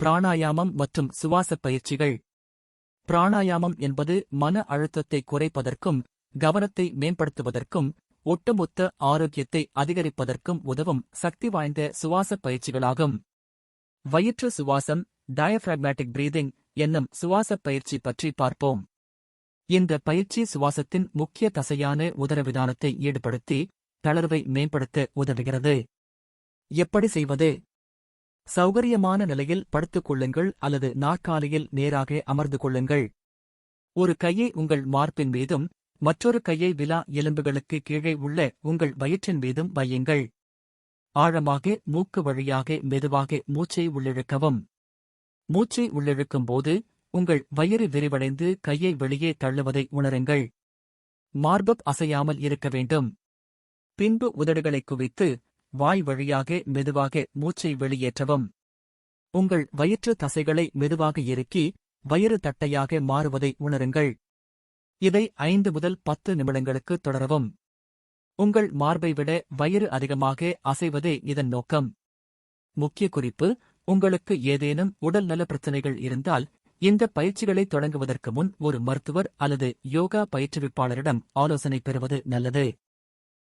பிராணாயாமம் மற்றும் சுவாச பயிற்சிகள். பிராணாயாமம் என்பது மன அழுத்தத்தை குறைப்பதற்கும் கவனத்தை மேம்படுத்துவதற்கும் ஒட்டுமொத்த ஆரோக்கியத்தை அதிகரிப்பதற்கும் உதவும் சக்தி வாய்ந்த சுவாச பயிற்சிகளாகும். வயிற்று சுவாசம் டயஃப்ராக்மேட்டிக் பிரீதிங் என்னும் சுவாச பயிற்சி பற்றி பார்ப்போம். இந்த பயிற்சி சுவாசத்தின் முக்கிய தசையான உதரவிதானத்தை ஈடுபடுத்தி தளர்வை மேம்படுத்த உதவுகிறது. எப்படி செய்வது? சௌகரியமான நிலையில் படுத்துக் கொள்ளுங்கள் அல்லது நாற்காலியில் நேராக அமர்ந்து கொள்ளுங்கள். ஒரு கையை உங்கள் மார்பின் மீதும் மற்றொரு கையை விலா எலும்புகளுக்கு கீழே உள்ள உங்கள் வயிற்றின் மீதும் வையுங்கள். ஆழமாக மூக்கு வழியாக மெதுவாக மூச்சை உள்ளிழுக்கவும். மூச்சை உள்ளிழுக்கும் போது உங்கள் வயிறு விரிவடைந்து கையை வெளியே தள்ளுவதை உணருங்கள். மார்பப் அசையாமல் இருக்க வேண்டும். பின்பு உதடுகளை குவித்து வாய் வழியாக மெதுவாக மூச்சை வெளியேற்றவும். உங்கள் வயிற்று தசைகளை மெதுவாக இறுக்கி வயிறு தட்டையாக மாறுவதை உணருங்கள். இதை ஐந்து முதல் பத்து நிமிடங்களுக்கு தொடரவும். உங்கள் மார்பை விட வயிறு அதிகமாக அசைவதே இதன் நோக்கம். முக்கிய குறிப்பு உங்களுக்கு ஏதேனும் உடல்நல பிரச்சனைகள் இருந்தால் இந்த பயிற்சிகளை தொடங்குவதற்கு முன் ஒரு மருத்துவர் அல்லது யோகா பயிற்றுவிப்பாளரிடம் ஆலோசனை பெறுவது நல்லது.